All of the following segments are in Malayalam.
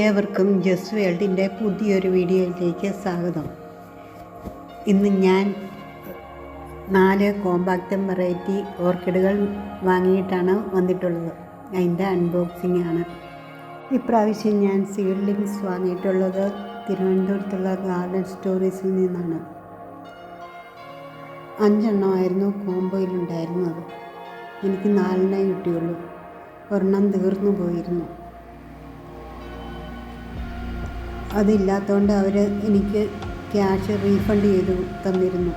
ഏവർക്കും ജസ് വേൾഡിന്റെ പുതിയൊരു വീഡിയോയിലേക്ക് സ്വാഗതം. ഇന്ന് ഞാൻ നാല് കോമ്പാക്റ്റം വെറൈറ്റി ഓർക്കിഡുകൾ വാങ്ങിയിട്ടാണ് വന്നിട്ടുള്ളത്. അതിന്റെ അൺബോക്സിംഗ് ആണ്. ഇപ്രാവശ്യം ഞാൻ സീഡ്ലിങ്സ് വാങ്ങിയിട്ടുള്ളത് തിരുവനന്തപുരത്തുള്ള ഗാർഡൻ സ്റ്റോറീസിൽ നിന്നാണ്. അഞ്ചെണ്ണമായിരുന്നു കോംബോയിലുണ്ടായിരുന്നത്. എനിക്ക് നാലെണ്ണേ കിട്ടിയുള്ളൂ. ഒരെണ്ണം തീർന്നു പോയിരുന്നു. അതില്ലാത്തതുകൊണ്ട് അവർ എനിക്ക് ക്യാഷ് റീഫണ്ട് ചെയ്ത് തന്നിരുന്നു.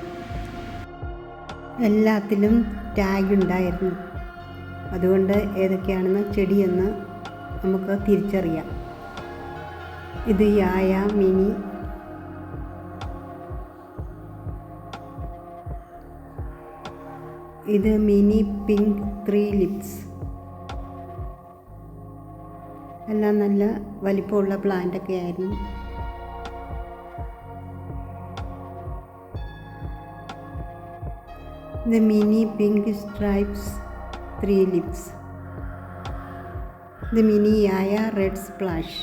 എല്ലാത്തിലും ടാഗ് ഉണ്ടായിരുന്നു. അതുകൊണ്ട് ഏതൊക്കെയാണെന്ന് ചെടിയെന്ന് നമുക്ക് തിരിച്ചറിയാം. ഇത് യായ മിനി. ഇത് മിനി പിങ്ക് ത്രീ ലിപ്സ്. എല്ലാം നല്ല വലിപ്പമുള്ള പ്ലാന്റൊക്കെ ആയിരുന്നു. The mini pink stripes three lips the mini ആയ റെഡ് സ്പ്ലാഷ്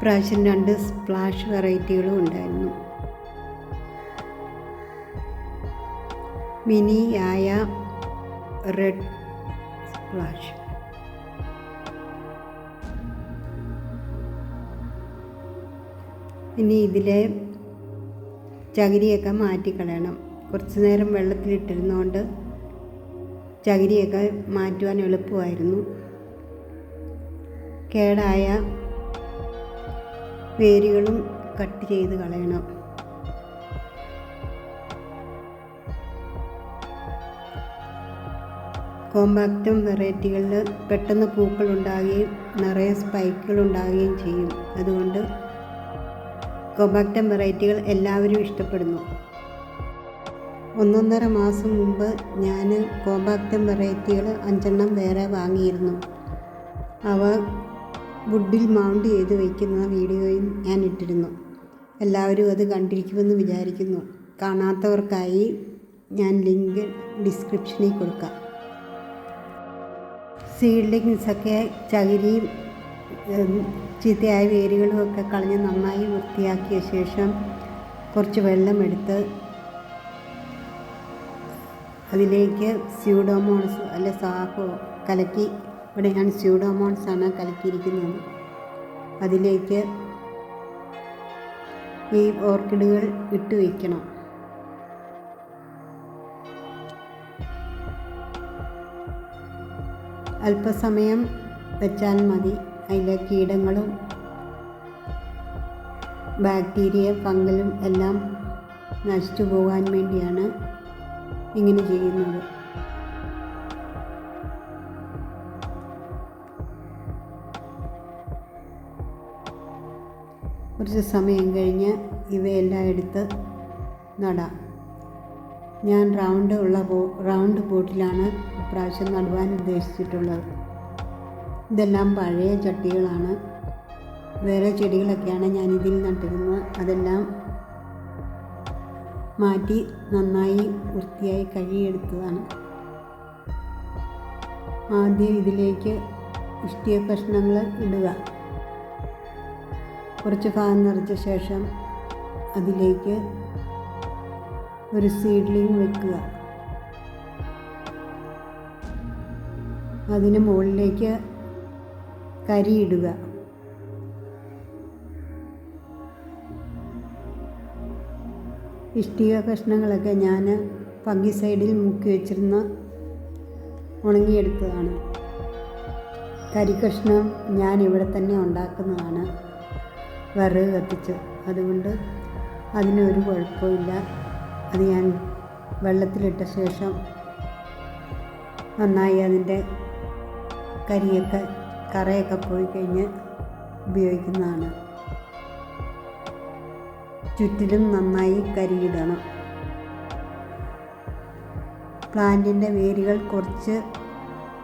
പ്രാവശ്യം രണ്ട് സ്പ്ലാഷ് വെറൈറ്റികളും ഉണ്ടായിരുന്നു. മിനി ആയ റെഡ് സ്പ്ലാഷ് ഇനി ഇതിലെ ചകിരിയൊക്കെ മാറ്റിക്കളയണം. കുറച്ച് നേരം വെള്ളത്തിലിട്ടിരുന്നുകൊണ്ട് ചകിരിയൊക്കെ മാറ്റുവാൻ എളുപ്പമായിരുന്നു. കേടായ വേരുകളും കട്ട് ചെയ്ത് കളയണം. കോമ്പാക്റ്റും വെറൈറ്റികളിൽ പെട്ടെന്ന് പൂക്കൾ ഉണ്ടാകുകയും നിറയെ സ്പൈക്കുകൾ ഉണ്ടാകുകയും ചെയ്യും. അതുകൊണ്ട് കോമ്പാക്റ്റം വെറൈറ്റികൾ എല്ലാവരും ഇഷ്ടപ്പെടുന്നു. ഒന്നൊന്നര മാസം മുമ്പ് ഞാൻ കോമ്പാക്റ്റം വെറൈറ്റികൾ അഞ്ചെണ്ണം വേറെ വാങ്ങിയിരുന്നു. അവ വുഡിൽ മൗണ്ട് ചെയ്ത് വയ്ക്കുന്ന വീഡിയോയും ഞാൻ ഇട്ടിരുന്നു. എല്ലാവരും അത് കണ്ടിരിക്കുമെന്ന് വിചാരിക്കുന്നു. കാണാത്തവർക്കായി ഞാൻ ലിങ്ക് ഡിസ്ക്രിപ്ഷനിൽ കൊടുക്കാം. സീഡ്ലിങ്സൊക്കെ ചകിരിയും ചീത്തയായ വേരുകളും ഒക്കെ കളഞ്ഞ് നന്നായി വൃത്തിയാക്കിയ ശേഷം കുറച്ച് വെള്ളമെടുത്ത് അതിലേക്ക് സ്യൂഡോമോൺസ് അല്ല സാഫോ കലക്കി ഇവിടെ ഞാൻ സ്യൂഡോമോൺസ് ആണ് കലക്കിയിരിക്കുന്നത്. അതിലേക്ക് ഈ ഓർക്കിഡുകൾ ഇട്ട് വയ്ക്കണം. അല്പസമയം വെച്ചാൽ മതി. അതിലെ കീടങ്ങളും ബാക്ടീരിയ ഫംഗലും എല്ലാം നശിച്ചു പോകാൻ വേണ്ടിയാണ് ഇങ്ങനെ ചെയ്യുന്നത്. കുറച്ച് സമയം കഴിഞ്ഞ് ഇവയെല്ലാം എടുത്ത് നടാം. ഞാൻ റൗണ്ട് ഉള്ള ബോ റൗണ്ട് ബോട്ടിലാണ് ഇപ്രാവശ്യം നടുവാൻ ഉദ്ദേശിച്ചിട്ടുള്ളത്. ഇതെല്ലാം പഴയ ചട്ടികളാണ്. വേറെ ചെടികളൊക്കെയാണ് ഞാൻ ഇതിൽ നട്ടിരുന്നത്. അതെല്ലാം മാറ്റി നന്നായി വൃത്തിയായി കഴുകിയെടുത്തതാണ്. ആദ്യം ഇതിലേക്ക് ഇഷ്ടിയ കഷ്ണങ്ങൾ ഇടുക. കുറച്ച് ഭാഗം നിറച്ച ശേഷം അതിലേക്ക് ഒരു സീഡ്ലിങ് വെക്കുക. അതിന് മുകളിലേക്ക് കരിയിടുക ഇഷ്ടിക കഷ്ണങ്ങളൊക്കെ ഞാൻ പങ്കി സൈഡിൽ മുക്കി വെച്ചിരുന്ന ഉണങ്ങിയെടുത്തതാണ്. കരിക്കഷ്ണം ഞാൻ ഇവിടെ തന്നെ ഉണ്ടാക്കുന്നതാണ്. വിറക് കത്തിച്ച്. അതുകൊണ്ട് അതിനൊരു കുഴപ്പമില്ല. അത് ഞാൻ വെള്ളത്തിലിട്ട ശേഷം നന്നായി അതിന്റെ കരിയൊക്കെ കറയൊക്കെ പോയി കഴിഞ്ഞ് ഉപയോഗിക്കുന്നതാണ്. ചുറ്റിലും നന്നായി കരിയിടണം. പ്ലാന്റിന്റെ വേരുകൾ കുറച്ച്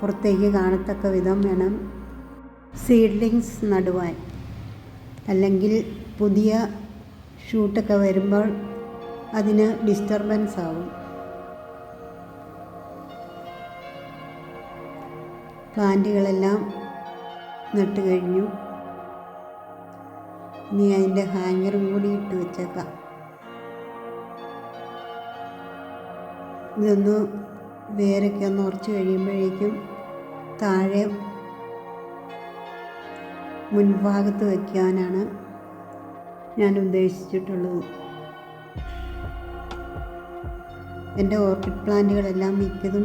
പുറത്തേക്ക് കാണത്തക്ക വിധം വേണം സീഡ്ലിങ്സ് നടുവാൻ. അല്ലെങ്കിൽ പുതിയ ഷൂട്ടൊക്കെ വരുമ്പോൾ അതിന് ഡിസ്റ്റർബൻസ് ആവും. പ്ലാന്റുകളെല്ലാം നട്ട് കഴിഞ്ഞു. ഇനി അതിന്റെ ഹാങ്ങറും കൂടി ഇട്ട് വെച്ചേക്കാം. ഇതൊന്ന് വേരൊക്കെ ഒന്ന് ഉറച്ച് കഴിയുമ്പോഴേക്കും താഴെ മുൻഭാഗത്ത് വയ്ക്കാനാണ് ഞാൻ ഉദ്ദേശിച്ചിട്ടുള്ളത്. എന്റെ ഓർക്കിഡ് പ്ലാന്റുകളെല്ലാം മിക്കതും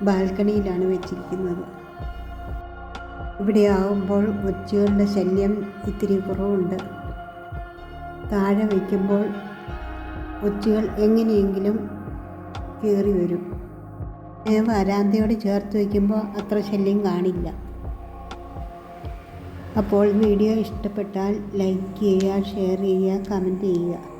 ബാൽക്കണിയിലാണ് വെച്ചിരിക്കുന്നത്. ഇവിടെ ആവുമ്പോൾ ഒച്ചുകളുടെ ശല്യം ഇത്തിരി കുറവുണ്ട്. താഴെ വയ്ക്കുമ്പോൾ ഒച്ചുകൾ എങ്ങനെയെങ്കിലും കയറി വരും. ഞാൻ വരാന്തയോട് ചേർത്ത് വയ്ക്കുമ്പോൾ അത്ര ശല്യം കാണില്ല. അപ്പോൾ വീഡിയോ ഇഷ്ടപ്പെട്ടാൽ ലൈക്ക് ചെയ്യുക ഷെയർ ചെയ്യുക കമന്റ് ചെയ്യുക.